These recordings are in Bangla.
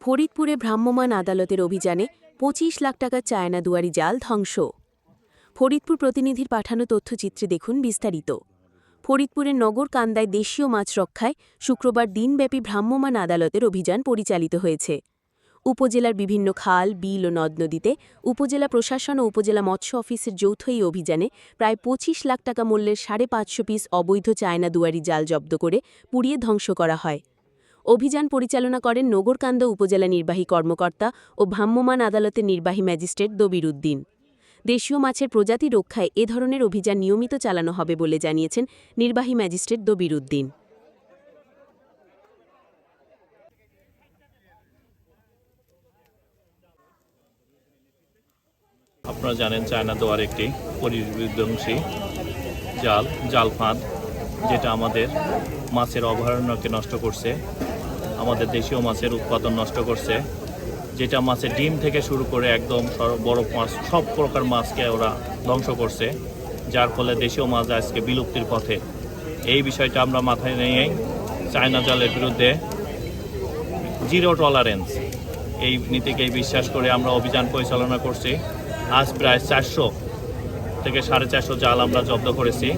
ফরিদপুরে ভ্রাম্যমাণ আদালতের অভিযানে পঁচিশ লাখ টাকার চায়না দুয়ারি জাল ধ্বংস। ফরিদপুর প্রতিনিধির পাঠানো তথ্যচিত্রে দেখুন বিস্তারিত। ফরিদপুরের নগর কান্দায় দেশীয় মাছ রক্ষায় শুক্রবার দিনব্যাপী ভ্রাম্যমাণ আদালতের অভিযান পরিচালিত হয়েছে। উপজেলার বিভিন্ন খাল, বিল ও নদ নদীতে উপজেলা প্রশাসন ও উপজেলা মৎস্য অফিসের যৌথ এই অভিযানে প্রায় পঁচিশ লাখ টাকা মূল্যের সাড়ে পাঁচশো পিস অবৈধ চায়না দুয়ারি জাল জব্দ করে পুড়িয়ে ধ্বংস করা হয়। অভিযান পরিচালনা করেন নগরকান্দ উপজেলা নির্বাহী কর্মকর্তা ও ভ্রাম্যমাণ আদালতের নির্বাহী ম্যাজিস্ট্রেট দবির উদ্দিন। দেশীয় মাছের প্রজাতি রক্ষায় এ ধরনের অভিযান নিয়মিত চালানো হবে বলে জানিয়েছেন নির্বাহী ম্যাজিস্ট্রেট দবির উদ্দিন। আপনারা জানেন চায়না দোয়ার একটি পরিবিধ্বংসী জাল জাল ফাঁদ, যেটা আমাদের মাছের অভয়ারণ্যকে নষ্ট করছে, আমাদের দেশীয় মাছের উৎপাদন নষ্ট করছে, যেটা মাছের ডিম থেকে শুরু করে একদম বড় মাছ, সব প্রকার মাছকে ওরা ধ্বংস করছে, যার ফলে দেশীয় মাছ আজকে বিলুপ্তির পথে। এই বিষয়টা আমরা মাথায় নিয়েই চায়না জালের বিরুদ্ধে জিরো টলারেন্স, এই নীতিকেই বিশ্বাস করে আমরা অভিযান পরিচালনা করছি। আজ প্রায় চারশো থেকে সাড়ে চারশো জাল আমরা জব্দ করেছি।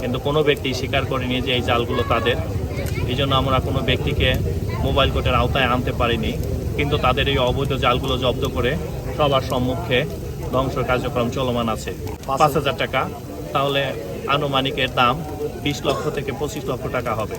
কিন্তু কোনো ব্যক্তি স্বীকার করেনি যে এই জালগুলো তাদের। এই জন্য আমরা কোনো ব্যক্তিকে মোবাইল কোর্টের আওতায় আনতে পারিনি। কিন্তু তাদের এই অবৈধ জালগুলো জব্দ করে সবার সম্মুখে ধ্বংস কার্যক্রম চলমান আছে। পাঁচ হাজার টাকা। তাহলে আনুমানিকের দাম বিশ লক্ষ থেকে পঁচিশ লক্ষ টাকা হবে।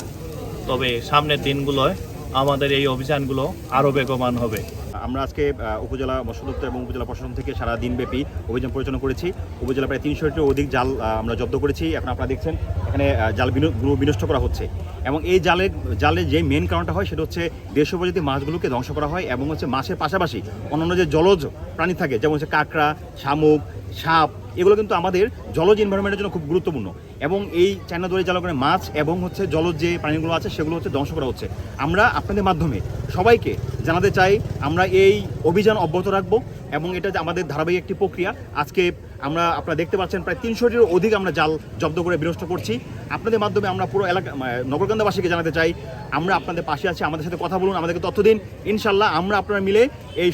তবে সামনের দিনগুলোয় আমাদের এই অভিযানগুলো আরও বেগবান হবে। আমরা আজকে উপজেলা মৎস্য দপ্তর এবং উপজেলা প্রশাসন থেকে সারা দিনব্যাপী অভিযান পরিচালনা করেছি। উপজেলা প্রায় তিনশোটির অধিক জাল আমরা জব্দ করেছি। এখন আপনারা দেখছেন, এখানে জাল বিনো- বিনষ্ট করা হচ্ছে। এবং এই জালের জালের যে মেন কারণটা হয়, সেটা হচ্ছে দেশীয় প্রজাতি মাছগুলোকে ধ্বংস করা হয় এবং হচ্ছে মাছের পাশাপাশি অন্যান্য যে জলজ প্রাণী থাকে, যেমন হচ্ছে কাঁকড়া, শামুক সাপ, এগুলো কিন্তু আমাদের জলজ এনভায়রনমেন্টের জন্য খুব গুরুত্বপূর্ণ। এবং এই চায়না দড়ি জাল মাছ এবং হচ্ছে জলজ যে প্রাণীগুলো আছে, সেগুলো হচ্ছে ধ্বংস করা হচ্ছে। আমরা আপনাদের মাধ্যমে সবাইকে জানাতে চাই, আমরা এই অভিযান অব্যাহত রাখব এবং এটা আমাদের ধারাবাহিক একটি প্রক্রিয়া। আজকে আমরা, আপনারা দেখতে পাচ্ছেন প্রায় তিনশোটির অধিক আমরা জাল জব্দ করে বিনষ্ট করছি। আপনাদের মাধ্যমে আমরা পুরো এলাকা নগরকান্দাবাসীকে জানাতে চাই, আমরা আপনাদের পাশে আছি, আমাদের সাথে কথা বলুন, আমাদেরকে তথ্য দিন। ইনশাল্লাহ আমরা আপনারা মিলে এই